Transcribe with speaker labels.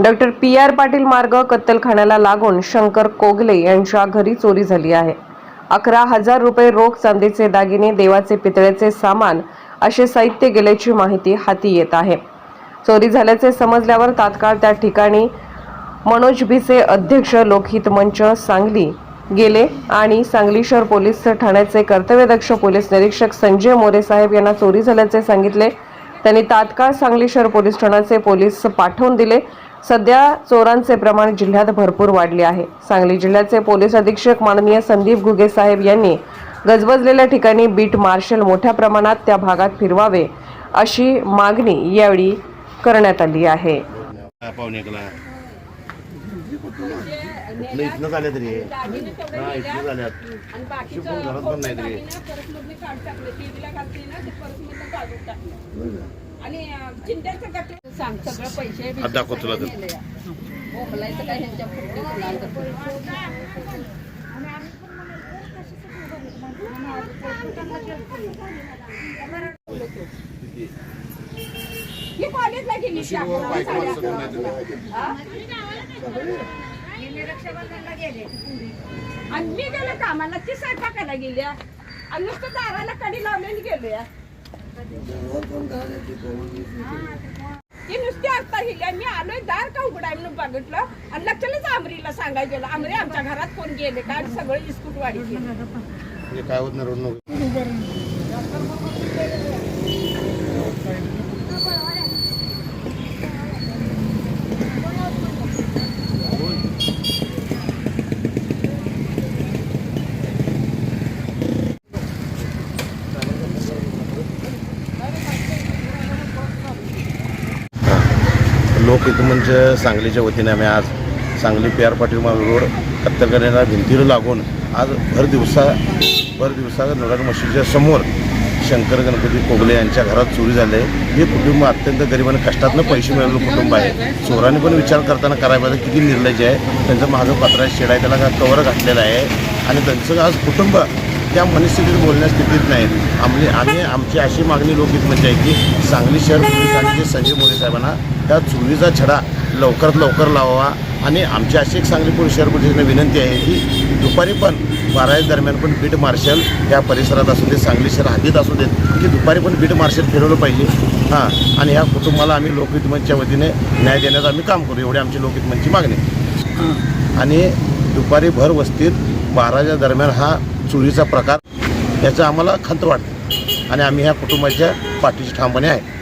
Speaker 1: Doctor P R Patil मार्ग कत्तलखान्याला लागून शंकर कोगले यांच्या घरी चोरी झाली आहे. अकरा हजार रुपये रोख चांदीचे दागिने देवाचे पितळेचे सामान असे साहित्य गेल्याची माहिती हाती येत आहे. चोरी झाल्याचे समजल्यावर तात्काळ त्या ठिकाणी मनोज भिसे अध्यक्ष लोकहित मंच सांगली गेले आणि सांगली शहर पोलीस ठाण्याचे कर्तव्यदक्ष पोलीस निरीक्षक संजय मोरे साहेब यांना चोरी झाल्याचे सांगितले. त्यांनी तात्काळ सांगली शहर पोलीस ठाण्याचे पोलीस पाठवून दिले. सध्या चोरांचे प्रमाण जिल्ह्यात भरपूर वाढले आहे. सांगली जिल्ह्याचे पोलीस अधीक्षक माननीय संदीप घुगे साहेब यांनी गजबजलेल्या ठिकाणी बीट मार्शल मोठ्या प्रमाणात त्या भागात फिरवावे अशी मागणी यावेळी करण्यात आली आहे.
Speaker 2: आणि सांग सगळं पैसे
Speaker 3: आता दाखव तुला तर.
Speaker 2: बोंबलायचं काय ह्यांच्या पुढे? ही कॉलेजला गेली ती. हा? आणि मी गेले कामाला ती स्वयंपाकाला गेल्या आणि नुसतं दाराला कडी लावलेली गेले ती नुसती आता गेली मी आलोय दार का उघडाय म्हणून बघितलं? आणि लक्षातच आमरीला सांगायला गेलं. आमरे आमच्या घरात कोण गेले का? आणि सगळं इस्कूट वाढी
Speaker 3: काय होत नाही रोड नको लोकहित मंच म्हणजे सांगलीच्या वतीने आम्ही आज सांगली पी आर पाटील मार्ग रोड कत्तलकऱ्याला भिंतीला लागून आज भर दिवसा भर दिवसा नोडाग मशीदच्या समोर शंकर गणपती कोगले यांच्या घरात चोरी झाली. आहे हे कुटुंब अत्यंत गरीब आणि कष्टातनं पैसे मिळवलेलं कुटुंब आहे. चोराने पण विचार करताना करायला पाहिजे किती निर्लज्ज आहे. त्यांचं माझं पत्रा शेड आहे त्याला का कवर घातलेलं आहे. आणि त्यांचं आज कुटुंब त्या मनस्थितीत बोलण्या स्थितीत नाहीत. आम्ही आम्ही आमची अशी मागणी लोकहित म्हणजे आहे की सांगली शहर पोलिसांनी जे संजय मोरे साहेबांना त्या चोरीचा छडा लवकरात लवकर लावावा आणि आमची अशी एक सांगली पोलीस शहर पोलिसांना विनंती आहे की दुपारी पण बारावी दरम्यान पण बीट मार्शल या परिसरात असू देत सांगली शहर हद्दीत असू देत की दुपारी पण बीट मार्शल फिरवलं पाहिजे. हां आणि ह्या कुटुंबाला आम्ही लोकहित मंचच्या वतीने न्याय देण्याचं आम्ही काम करू एवढी आमची लोकहित मंचची मागणी. आणि दुपारी भर वस्तीत बाराच्या दरम्यान हा चोरीचा प्रकार याचा आम्हाला खंत वाटते. आणि आम्ही ह्या कुटुंबाच्या पाठीची ठामपणे आहे.